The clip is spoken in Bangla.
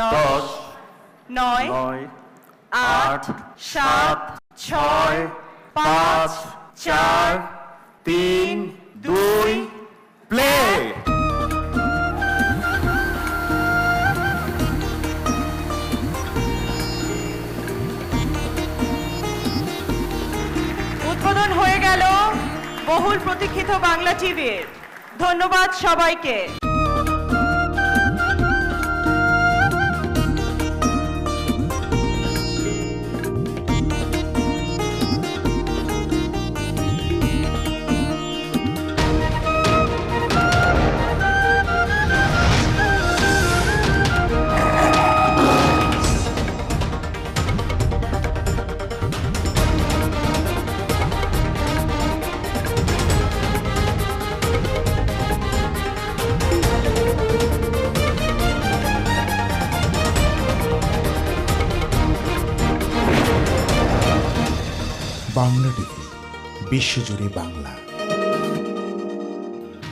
দশ নয় আট সাত ছয় পাঁচ চার তিন দুই প্লে। উদ্বোধন হয়ে গেল বহুল প্রতীক্ষিত বাংলা টিভির। ধন্যবাদ সবাইকে। বাংলা টিভি বিশ্বজুড়ে বাংলা।